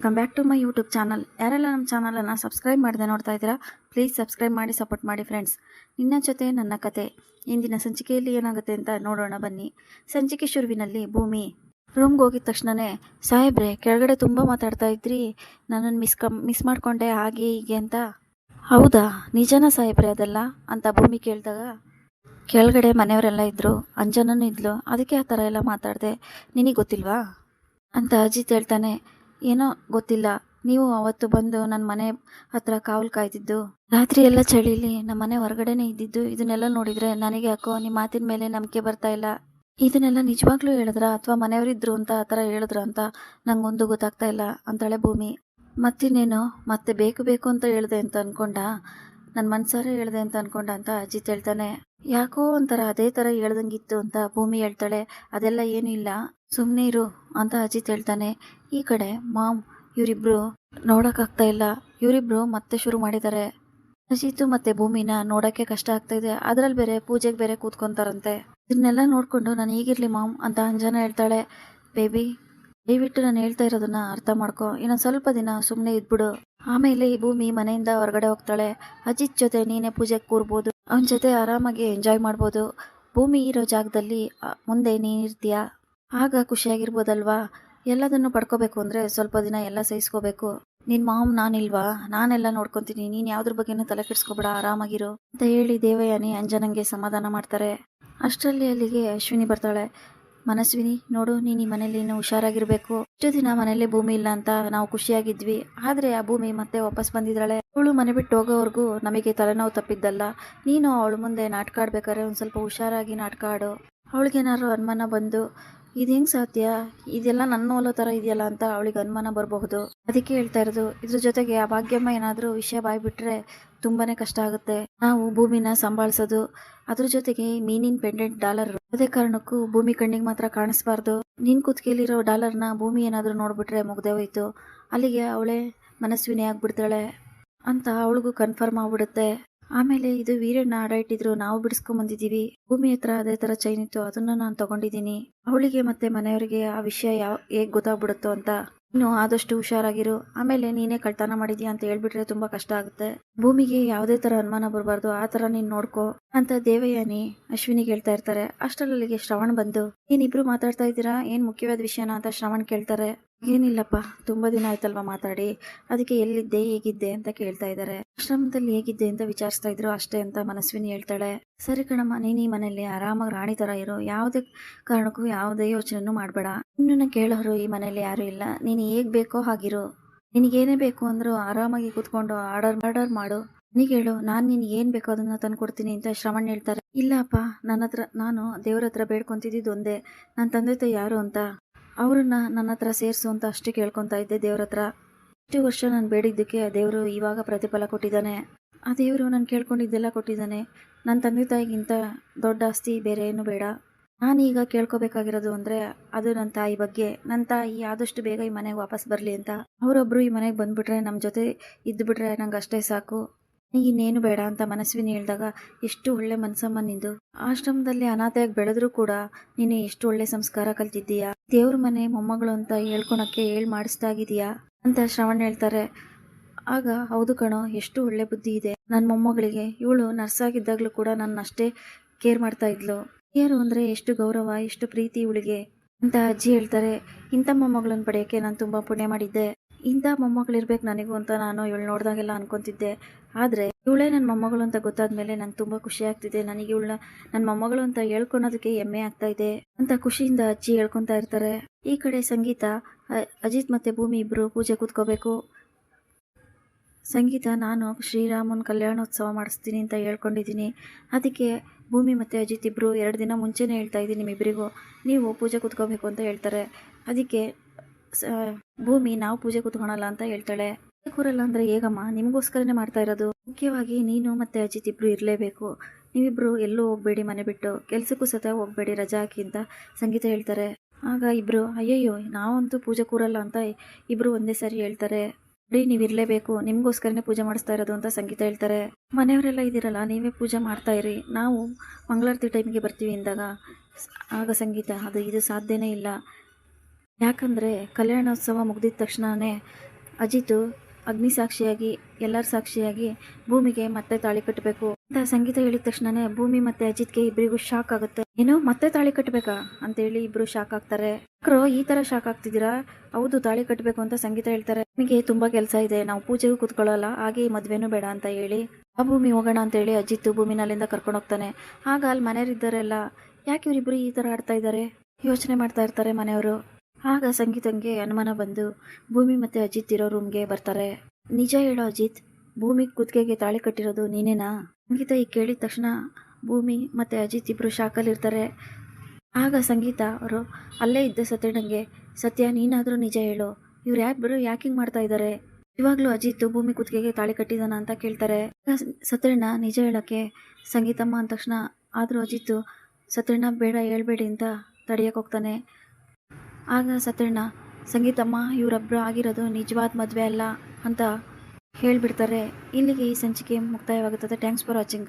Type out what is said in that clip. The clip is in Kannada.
Welcome back to my YouTube channel ಯಾರೆಲ್ಲ ನಮ್ಮ ಚಾನಲನ್ನು ಸಬ್ಸ್ಕ್ರೈಬ್ ಮಾಡದೆ ನೋಡ್ತಾ ಇದ್ದೀರಾ ಪ್ಲೀಸ್ ಸಬ್ಸ್ಕ್ರೈಬ್ ಮಾಡಿ ಸಪೋರ್ಟ್ ಮಾಡಿ ಫ್ರೆಂಡ್ಸ್ ನಿನ್ನ ಜೊತೆ ನನ್ನ ಕತೆ. ಇಂದಿನ ಸಂಚಿಕೆಯಲ್ಲಿ ಏನಾಗುತ್ತೆ ಅಂತ ನೋಡೋಣ ಬನ್ನಿ. ಸಂಚಿಕೆ ಶುರುವಿನಲ್ಲಿ ಭೂಮಿ. ರೂಮ್ಗೆ ಹೋಗಿದ ತಕ್ಷಣವೇ ಸಾಹೇಬ್ರೆ, ಕೆಳಗಡೆ ತುಂಬ ಮಾತಾಡ್ತಾ ಇದ್ರಿ. ನನ್ನನ್ನು ಮಿಸ್ ಕಮ್ ಮಿಸ್ ಮಾಡಿಕೊಂಡೆ, ಹಾಗೆ ಹೀಗೆ ಅಂತ. ಹೌದಾ? ನಿಜನ ಸಾಹೇಬ್ರೆ ಅದೆಲ್ಲ? ಅಂತ ಭೂಮಿ ಕೇಳಿದಾಗ, ಕೆಳಗಡೆ ಮನೆಯವರೆಲ್ಲ ಇದ್ದರು ಅಂಜನೂ ಇದ್ಲು. ಅದಕ್ಕೆ ಆ ಥರ ಎಲ್ಲ ಮಾತಾಡಿದೆ. ನಿನಗೆ ಗೊತ್ತಿಲ್ವಾ? ಅಂತ ಅಜಿತ್ ಹೇಳ್ತಾನೆ ಏನೋ ಗೊತ್ತಿಲ್ಲ. ನೀವು ಅವತ್ತು ಬಂದು ನನ್ನ ಮನೆ ಹತ್ರ ಕಾವಲು ಕಾಯ್ತಿದ್ದು. ರಾತ್ರಿ ಎಲ್ಲ ಚಳಿಲಿ ನಮ್ಮ ಮನೆ ಹೊರಗಡೆನೇ ಇದ್ದಿದ್ದು. ಇದನ್ನೆಲ್ಲ ನೋಡಿದ್ರೆ ನನಗೆ ಯಾಕೋ ನಿಮ್ಮ ಮಾತಿನ ಮೇಲೆ ನಂಬಿಕೆ ಬರ್ತಾ ಇಲ್ಲ. ಇದನ್ನೆಲ್ಲ ನಿಜವಾಗ್ಲೂ ಹೇಳಿದ್ರ? ಅಥವಾ ಮನೆಯವರಿದ್ರು ಅಂತ ಆ ಥರ ಹೇಳಿದ್ರು ಅಂತ ನಂಗೊಂದು ಗೊತ್ತಾಗ್ತಾ ಇಲ್ಲ ಅಂತಾಳೆ ಭೂಮಿ. ಮತ್ತಿನ್ನೇನು, ಮತ್ತೆ ಬೇಕು ಬೇಕು ಅಂತ ಹೇಳಿದೆ ಅಂತ ಅನ್ಕೊಂಡ? ನನ್ನ ಮನ್ಸಾರೆ ಹೇಳ್ದೆ ಅಂತ ಅನ್ಕೊಂಡ ಅಂತ ಅಜಿತ್ ಹೇಳ್ತಾನೆ, ಯಾಕೋ ಒಂಥರ ಅದೇ ತರ ಹೇಳ್ದಂಗಿತ್ತು ಅಂತ ಭೂಮಿ ಹೇಳ್ತಾಳೆ, ಅದೆಲ್ಲ ಏನೂ ಇಲ್ಲ ಸುಮ್ಮನೆ ಇರು ಅಂತ ಅಜಿತ್ ಹೇಳ್ತಾನೆ. ಈ ಕಡೆ ಮಾಮ್, ಇವರಿಬ್ರು ನೋಡೋಕ್ಕಾಗ್ತಾ ಇಲ್ಲ, ಇವರಿಬ್ರು ಮತ್ತೆ ಶುರು ಮಾಡಿದ್ದಾರೆ. ಅಜಿತು ಮತ್ತೆ ಭೂಮಿನ ನೋಡೋಕ್ಕೆ ಕಷ್ಟ ಆಗ್ತಾ ಇದೆ, ಅದರಲ್ಲಿ ಬೇರೆ ಪೂಜೆಗೆ ಬೇರೆ ಕೂತ್ಕೊಂತಾರಂತೆ. ಇದನ್ನೆಲ್ಲ ನೋಡ್ಕೊಂಡು ನಾನು ಈಗಿರ್ಲಿ ಮಾಮ್ ಅಂತ ಅಂಜನ ಹೇಳ್ತಾಳೆ. ಬೇಬಿ ದಯವಿಟ್ಟು ನಾನು ಹೇಳ್ತಾ ಇರೋದನ್ನ ಅರ್ಥ ಮಾಡ್ಕೊ. ಇನ್ನೊಂದು ಸ್ವಲ್ಪ ದಿನ ಸುಮ್ಮನೆ ಇದ್ಬಿಡು. ಆಮೇಲೆ ಈ ಭೂಮಿ ಮನೆಯಿಂದ ಹೊರಗಡೆ ಹೋಗ್ತಾಳೆ. ಅಜಿತ್ ಜೊತೆ ನೀನೇ ಪೂಜೆಗೆ ಕೂರ್ಬೋದು. ಅವನ ಜೊತೆ ಆರಾಮಾಗಿ ಎಂಜಾಯ್ ಮಾಡ್ಬೋದು. ಭೂಮಿ ಇರೋ ಜಾಗದಲ್ಲಿ ಮುಂದೆ ನೀನಿರ್ತೀಯ ಆಗ ಖುಷಿಯಾಗಿರ್ಬೋದಲ್ವಾ? ಎಲ್ಲದನ್ನು ಪಡ್ಕೋಬೇಕು ಅಂದರೆ ಸ್ವಲ್ಪ ದಿನ ಎಲ್ಲ ಸಹಿಸ್ಕೋಬೇಕು. ನಿನ್ನ ಮಾಮ್ ನಾನಿಲ್ವಾ? ನಾನೆಲ್ಲ ನೋಡ್ಕೊತೀನಿ. ನೀನು ಯಾವ್ದ್ರ ಬಗ್ಗೆನೂ ತಲೆ ಕೆಡಿಸ್ಕೊಬೇಡ. ಆರಾಮಾಗಿರು. ಅಂತ ಹೇಳಿ ದೇವಯಾನಿ ಅಂಜನಂಗೆ ಸಮಾಧಾನ ಮಾಡ್ತಾರೆ. ಅಷ್ಟರಲ್ಲಿ ಅಲ್ಲಿಗೆ ಅಶ್ವಿನಿ ಬರ್ತಾಳೆ. ಮನಸ್ವಿನಿ, ನೋಡು, ನೀನು ಈ ಮನೇಲಿ ಇನ್ನು ಹುಷಾರಾಗಿರ್ಬೇಕು. ಇಷ್ಟು ದಿನ ಮನೇಲಿ ಭೂಮಿ ಇಲ್ಲ ಅಂತ ನಾವು ಖುಷಿಯಾಗಿದ್ವಿ. ಆದ್ರೆ ಆ ಭೂಮಿ ಮತ್ತೆ ವಾಪಸ್ ಬಂದಿದ್ದಾಳೆ ಅವಳು ಮನೆ ಬಿಟ್ಟು ಹೋಗೋವರೆಗೂ ನಮಗೆ ತಲೆನೋವು ತಪ್ಪಿದ್ದಲ್ಲ. ನೀನು ಅವಳು ಮುಂದೆ ನಾಟಕ ಆಡ್ಬೇಕಾದ್ರೆ ಒಂದ್ ಸ್ವಲ್ಪ ಹುಷಾರಾಗಿ ನಾಟಕ ಆಡು. ಅವಳಿಗೇನಾದ್ರು ಅನುಮಾನ ಬಂದು, ಇದು ಹೆಂಗ್ ಸಾಧ್ಯ? ಇದೆಲ್ಲ ನನ್ನ ಹೊಲೋ ತರ ಇದೆಯಲ್ಲ ಅಂತ ಅವಳಿಗೆ ಅನುಮಾನ ಬರಬಹುದು. ಅದಕ್ಕೆ ಹೇಳ್ತಾ ಇರೋದು, ಇದ್ರ ಜೊತೆಗೆ ಆ ಭಾಗ್ಯಮ್ಮ ಏನಾದರೂ ವಿಷಯ ಬಾಯ್ಬಿಟ್ರೆ ತುಂಬಾನೇ ಕಷ್ಟ ಆಗುತ್ತೆ. ನಾವು ಭೂಮಿನ ಸಂಭಾಳಿಸೋದು, ಅದ್ರ ಜೊತೆಗೆ ಮೀನಿನ ಪೆಂಡೆಂಟ್ ಡಾಲರ್ ಅದೇ ಕಾರಣಕ್ಕೂ ಭೂಮಿ ಕಣ್ಣಿಗೆ ಮಾತ್ರ ಕಾಣಿಸ್ಬಾರ್ದು. ನಿನ್ ಕುತ್ತಿಗೆಲಿರೋ ಡಾಲರ್ನ ಭೂಮಿ ಏನಾದ್ರೂ ನೋಡ್ಬಿಟ್ರೆ ಮುಗ್ದೇ ಹೋಯ್ತು. ಅಲ್ಲಿಗೆ ಅವಳೆ ಮನಸ್ವಿನಿ ಆಗ್ಬಿಡ್ತಾಳೆ ಅಂತ ಅವಳಿಗೂ ಕನ್ಫರ್ಮ್ ಆಗ್ಬಿಡುತ್ತೆ. ಆಮೇಲೆ ಇದು ವೀರಣ್ಣ ಅಡ ಇಟ್ಟಿದ್ರು ನಾವು ಬಿಡಿಸ್ಕೊಂಡ್ ಬಂದಿದೀವಿ ಭೂಮಿ ಹತ್ರ ಅದೇ ತರ ಚೈನ್ ಇತ್ತು, ಅದನ್ನ ನಾನು ತಗೊಂಡಿದ್ದೀನಿ. ಅವಳಿಗೆ ಮತ್ತೆ ಮನೆಯವರಿಗೆ ಆ ವಿಷಯ ಯಾವ, ಹೇಗ್ ಗೊತ್ತಾಗ್ಬಿಡುತ್ತೋ ಅಂತ. ಇನ್ನು ಆದಷ್ಟು ಹುಷಾರಾಗಿರು. ಆಮೇಲೆ ನೀನೇ ಕಳ್ತನ ಮಾಡಿದ್ಯಾ ಅಂತ ಹೇಳ್ಬಿಟ್ರೆ ತುಂಬಾ ಕಷ್ಟ ಆಗುತ್ತೆ. ಭೂಮಿಗೆ ಯಾವುದೇ ತರ ಅನುಮಾನ ಬರಬಾರ್ದು, ಆ ತರ ನೀನ್ ನೋಡ್ಕೋ ಅಂತ ದೇವಯಾನಿ ಅಶ್ವಿನಿಗೆ ಹೇಳ್ತಾ ಇರ್ತಾರೆ. ಅಷ್ಟರಲ್ಲಿಗೆ ಶ್ರವಣ್ ಬಂದು ನೀನಿಬ್ರು ಮಾತಾಡ್ತಾ ಇದ್ದೀರಾ? ಏನ್ ಮುಖ್ಯವಾದ ವಿಷಯನ? ಅಂತ ಶ್ರವಣ್ ಕೇಳ್ತಾರೆ. ಏನಿಲ್ಲಪ್ಪ, ತುಂಬಾ ದಿನ ಆಯ್ತಲ್ವಾ ಮಾತಾಡಿ? ಅದಕ್ಕೆ ಎಲ್ಲಿದ್ದೆ, ಹೇಗಿದ್ದೆ ಅಂತ ಕೇಳ್ತಾ ಇದ್ದಾರೆ. ಆಶ್ರಮದಲ್ಲಿ ಹೇಗಿದ್ದೆ ಅಂತ ವಿಚಾರಿಸ್ತಾ ಇದ್ರು ಅಷ್ಟೇ ಅಂತ ಮನಸ್ವಿನಿ ಹೇಳ್ತಾಳೆ. ಸರಿ ಕಣಮ್ಮ, ನೀನ್ ಈ ಮನೆಯಲ್ಲಿ ಆರಾಮಾಗಿ ರಾಣಿ ತರ ಇರೋ. ಯಾವುದೇ ಕಾರಣಕ್ಕೂ ಯಾವುದೇ ಯೋಚನೆನೂ ಮಾಡಬೇಡ. ನಿನ್ನನ್ನು ಕೇಳೋರು ಈ ಮನೆಯಲ್ಲಿ ಯಾರು ಇಲ್ಲ. ನೀನು ಹೇಗ್ ಬೇಕೋ ಹಾಗಿರು. ನಿನಗೇನೇ ಬೇಕು ಅಂದ್ರು ಆರಾಮಾಗಿ ಕೂತ್ಕೊಂಡು ಆರ್ಡರ್ ಆರ್ಡರ್ ಮಾಡು. ನೀನು ಹೇಳು, ನಾನು ನಿನ್ಗೆ ಏನ್ ಬೇಕೋ ಅದನ್ನ ತಂದ್ಕೊಡ್ತೀನಿ ಅಂತ ಶ್ರವಣ್ ಹೇಳ್ತಾರೆ. ಇಲ್ಲಪ್ಪ ನನ್ನ ಹತ್ರ, ನಾನು ದೇವ್ರ ಹತ್ರ ಬೇಡ್ಕೊಂತಿದ್ದು ಒಂದೇ. ನನ್ನ ತಂದೆ ತಾಯಿ ಯಾರು ಅಂತ? ಅವ್ರನ್ನ ನನ್ನ ಹತ್ರ ಸೇರಿಸು ಅಂತ ಅಷ್ಟೇ ಕೇಳ್ಕೊತಾ ಇದ್ದೆ ದೇವ್ರ ಹತ್ರ. ಇಷ್ಟು ವರ್ಷ ನಾನು ಬೇಡಿದ್ದಕ್ಕೆ ಆ ದೇವರು ಇವಾಗ ಪ್ರತಿಫಲ ಕೊಟ್ಟಿದ್ದಾನೆ. ಆ ದೇವರು ನಾನು ಕೇಳ್ಕೊಂಡಿದ್ದೆಲ್ಲ ಕೊಟ್ಟಿದ್ದಾನೆ. ನನ್ನ ತಂದೆ ತಾಯಿಗಿಂತ ದೊಡ್ಡ ಆಸ್ತಿ ಬೇರೆ ಏನು ಬೇಡ ನಾನೀಗ ಕೇಳ್ಕೊಬೇಕಾಗಿರೋದು ಅಂದರೆ ಅದು ನನ್ನ ತಾಯಿ ಬಗ್ಗೆ. ನನ್ನ ತಾಯಿ ಆದಷ್ಟು ಬೇಗ ಈ ಮನೆಗೆ ವಾಪಸ್ ಬರಲಿ ಅಂತ. ಅವರೊಬ್ಬರು ಈ ಮನೆಗೆ ಬಂದುಬಿಟ್ರೆ ನಮ್ಮ ಜೊತೆ ಇದ್ದುಬಿಟ್ರೆ ನಂಗೆ ಅಷ್ಟೇ ಸಾಕು. ಇನ್ನೇನು ಬೇಡ ಅಂತ ಮನಸ್ವಿನಿ ಹೇಳಿದಾಗ ಎಷ್ಟು ಒಳ್ಳೆ ಮನಸಮ್ಮ ನಿಂದು. ಆಶ್ರಮದಲ್ಲಿ ಅನಾಥೆಯಾಗಿ ಬೆಳೆದ್ರೂ ಕೂಡ ನೀನು ಎಷ್ಟು ಒಳ್ಳೆ ಸಂಸ್ಕಾರ ಕಲ್ತಿದ್ದೀಯಾ? ದೇವ್ರ ಮನೆ, ಮೊಮ್ಮಗಳು ಅಂತ ಹೇಳ್ಕೊಳಕ್ಕೆ ಹೇಳ್ ಇದೀಯಾ ಅಂತ ಶ್ರವಣ್ ಹೇಳ್ತಾರೆ. ಆಗ, ಹೌದು ಕಣೋ, ಎಷ್ಟು ಒಳ್ಳೆ ಬುದ್ಧಿ ಇದೆ. ನನ್ನ ಮೊಮ್ಮಗಳಿಗೆ, ಇವಳು ನರ್ಸ್ ಆಗಿದ್ದಾಗಲೂ ಕೂಡ ನನ್ನ ಅಷ್ಟೇ ಕೇರ್ ಮಾಡ್ತಾ ಇದ್ಲು. ಕೇರು ಅಂದರೆ ಎಷ್ಟು ಗೌರವ, ಎಷ್ಟು ಪ್ರೀತಿ ಇವಳಿಗೆ ಅಂತ ಅಜ್ಜಿ ಹೇಳ್ತಾರೆ. ಇಂಥ ಮೊಮ್ಮಗಳನ್ನ ಪಡೆಯೋಕ್ಕೆ ನಾನು ತುಂಬ ಪುಣ್ಯ ಮಾಡಿದ್ದೆ. ಇಂಥ ಮೊಮ್ಮಗಳಿರ್ಬೇಕು ನನಗೂ ಅಂತ ನಾನು ಇವಳು ನೋಡಿದಾಗೆಲ್ಲ ಅನ್ಕೊತಿದ್ದೆ. ಆದರೆ ಇವಳೇ ನನ್ನ ಮೊಮ್ಮಗಳು ಅಂತ ಗೊತ್ತಾದ್ಮೇಲೆ ನಂಗೆ ತುಂಬ ಖುಷಿ ಆಗ್ತಿದೆ. ನನಗೆ ಇವಳನ್ನ ನನ್ನ ಮೊಮ್ಮಗಳು ಅಂತ ಹೇಳ್ಕೊಳೋದಕ್ಕೆ ಹೆಮ್ಮೆ ಆಗ್ತಾ ಇದೆ ಅಂತ ಖುಷಿಯಿಂದ ಅಜ್ಜಿ ಹೇಳ್ಕೊತಾ ಇರ್ತಾರೆ. ಈ ಕಡೆ ಸಂಗೀತ ಅಜಿತ್ ಮತ್ತೆ ಭೂಮಿ ಇಬ್ಬರು ಪೂಜೆ ಕೂತ್ಕೋಬೇಕು. ಸಂಗೀತ, ನಾನು ಶ್ರೀರಾಮನ ಕಲ್ಯಾಣೋತ್ಸವ ಮಾಡಿಸ್ತೀನಿ ಅಂತ ಹೇಳ್ಕೊಂಡಿದ್ದೀನಿ. ಅದಕ್ಕೆ ಭೂಮಿ ಮತ್ತು ಅಜಿತ್ ಇಬ್ಬರು ಎರಡು ದಿನ ಮುಂಚೆನೇ ಹೇಳ್ತಾ ಇದ್ದೀನಿ ನಿಮ್ಮಿಬ್ಬರಿಗೂ ನೀವು ಪೂಜೆ ಕೂತ್ಕೋಬೇಕು ಅಂತ ಹೇಳ್ತಾರೆ. ಅದಕ್ಕೆ ಭೂಮಿ ನಾವು ಪೂಜೆ ಕೂತ್ಕೊಳಲ್ಲ ಅಂತ ಹೇಳ್ತಾಳೆ. ಕೂರಲ್ಲ ಅಂದ್ರೆ ಹೇಗಮ್ಮ? ನಿಮಗೋಸ್ಕರನೇ ಮಾಡ್ತಾ ಇರೋದು? ಮುಖ್ಯವಾಗಿ ನೀನು ಮತ್ತೆ ಅಜಿತ್ ಇಬ್ರು ಇರಲೇಬೇಕು. ನೀವಿಬ್ರು ಎಲ್ಲೂ ಹೋಗಬೇಡಿ ಮನೆ ಬಿಟ್ಟು. ಕೆಲ್ಸಕ್ಕೂ ಸತ ಹೋಗಬೇಡಿ ರಜಾ ಹಾಕಿ ಅಂತ ಸಂಗೀತ ಹೇಳ್ತಾರೆ. ಆಗ ಇಬ್ರು, ಅಯ್ಯಯ್ಯೋ, ನಾವಂತೂ ಪೂಜೆ ಕೂರಲ್ಲ ಅಂತ ಇಬ್ರು ಒಂದೇ ಸಾರಿ ಹೇಳ್ತಾರೆ. ಬಿಡಿ ನೀವು ಇರಲೇಬೇಕು ನಿಮಗೋಸ್ಕರನೇ ಪೂಜೆ ಮಾಡಿಸ್ತಾ ಇರೋದು ಅಂತ ಸಂಗೀತ ಹೇಳ್ತಾರೆ. ಮನೆಯವರೆಲ್ಲ ಇದ್ದೀರಲ್ಲ, ನೀವೇ ಪೂಜೆ ಮಾಡ್ತಾ ಇರಿ. ನಾವು ಮಂಗಳಾರತಿ ಟೈಮಿಗೆ ಬರ್ತೀವಿ ಅಂದಾಗ. ಆಗ ಸಂಗೀತ, ಅದು ಇದು ಸಾಧ್ಯನೇ ಇಲ್ಲ. ಯಾಕಂದರೆ ಕಲ್ಯಾಣೋತ್ಸವ ಮುಗಿದಿದ ತಕ್ಷಣವೇ ಅಜಿತು ಅಗ್ನಿ ಸಾಕ್ಷಿಯಾಗಿ, ಎಲ್ಲರ ಸಾಕ್ಷಿಯಾಗಿ ಭೂಮಿಗೆ ಮತ್ತೆ ತಾಳಿ ಕಟ್ಟಬೇಕು ಅಂತ ಸಂಗೀತ ಹೇಳಿದ ತಕ್ಷಣನೇ ಭೂಮಿ ಮತ್ತೆ ಅಜಿತ್ಗೆ ಇಬ್ಬರಿಗೂ ಶಾಕ್ ಆಗುತ್ತೆ. ಏನು ಮತ್ತೆ ತಾಳಿ ಕಟ್ಟಬೇಕಾ ಅಂತೇಳಿ ಇಬ್ರು ಶಾಕ್ ಆಗ್ತಾರೆ. ಅಕ್ರೋ ಈ ತರ ಶಾಕ್ ಆಗ್ತಿದ್ದೀರಾ? ಹೌದು, ತಾಳಿ ಕಟ್ಟಬೇಕು ಅಂತ ಸಂಗೀತ ಹೇಳ್ತಾರೆ. ನಿಮಗೆ ತುಂಬಾ ಕೆಲಸ ಇದೆ, ನಾವು ಪೂಜೆಗೂ ಕೂತ್ಕೊಳ್ಳಲ್ಲ, ಹಾಗೆ ಈ ಮದ್ವೆನೂ ಬೇಡ ಅಂತ ಹೇಳಿ ಆ ಭೂಮಿ ಹೋಗೋಣ ಅಂತೇಳಿ ಅಜಿತ್ ಭೂಮಿನಲ್ಲಿಂದ ಕರ್ಕೊಂಡು ಹೋಗ್ತಾನೆ. ಆಗ ಅಲ್ಲಿ ಮನೆಯವರಿದ್ದಾರೆಲ್ಲ, ಯಾಕೆ ಇವರಿಬ್ರು ಈ ತರ ಆಡ್ತಾ ಇದ್ದಾರೆ? ಯೋಚನೆ ಮಾಡ್ತಾ ಇರ್ತಾರೆ ಮನೆಯವರು. ಆಗ ಸಂಗೀತಂಗೆ ಅನುಮಾನ ಬಂದು ಭೂಮಿ ಮತ್ತೆ ಅಜಿತ್ ಇರೋ ರೂಮ್ಗೆ ಬರ್ತಾರೆ. ನಿಜ ಹೇಳೋ ಅಜಿತ್, ಭೂಮಿ ಕುತ್ತಿಗೆಗೆ ತಾಳಿ ಕಟ್ಟಿರೋದು ನೀನೇನಾ? ಸಂಗೀತ ಈಗ ಕೇಳಿದ ತಕ್ಷಣ ಭೂಮಿ ಮತ್ತೆ ಅಜಿತ್ ಇಬ್ಬರು ಶಾಕಲ್ಲಿರ್ತಾರೆ ಆಗ ಸಂಗೀತ ಅವರು ಅಲ್ಲೇ ಇದ್ದ ಸತ್ಯಣ್ಣಂಗೆ, ಸತ್ಯ ನೀನಾದರೂ ನಿಜ ಹೇಳು, ಇವ್ರು ಯಾರಿಬ್ರು ಯಾಕೆ ಮಾಡ್ತಾ ಇದ್ದಾರೆ ಇವಾಗಲೂ ಅಜಿತ್ ಭೂಮಿ ಕುತ್ತಿಗೆಗೆ ತಾಳಿ ಕಟ್ಟಿದಾನ ಅಂತ ಕೇಳ್ತಾರೆ. ಸತ್ಯಣ್ಣ ನಿಜ ಹೇಳೋಕ್ಕೆ ಸಂಗೀತಮ್ಮ ಅಂದ ತಕ್ಷಣ, ಆದರೂ ಅಜಿತ್, ಸತ್ಯಣ್ಣ, ಬೇಡ, ಹೇಳ್ಬೇಡಿ ಅಂತ ತಡಿಯಕ್ಕೆ ಹೋಗ್ತಾನೆ. ಆಗ ಸತ್ಯಣ್ಣ, ಸಂಗೀತಮ್ಮ ಇವರೊಬ್ಬರು ಆಗಿರೋದು ನಿಜವಾದ ಮದುವೆ ಅಲ್ಲ ಅಂತ ಹೇಳಿಬಿಡ್ತಾರೆ. ಇಲ್ಲಿಗೆ ಈ ಸಂಚಿಕೆ ಮುಕ್ತಾಯವಾಗುತ್ತದೆ. Thanks for watching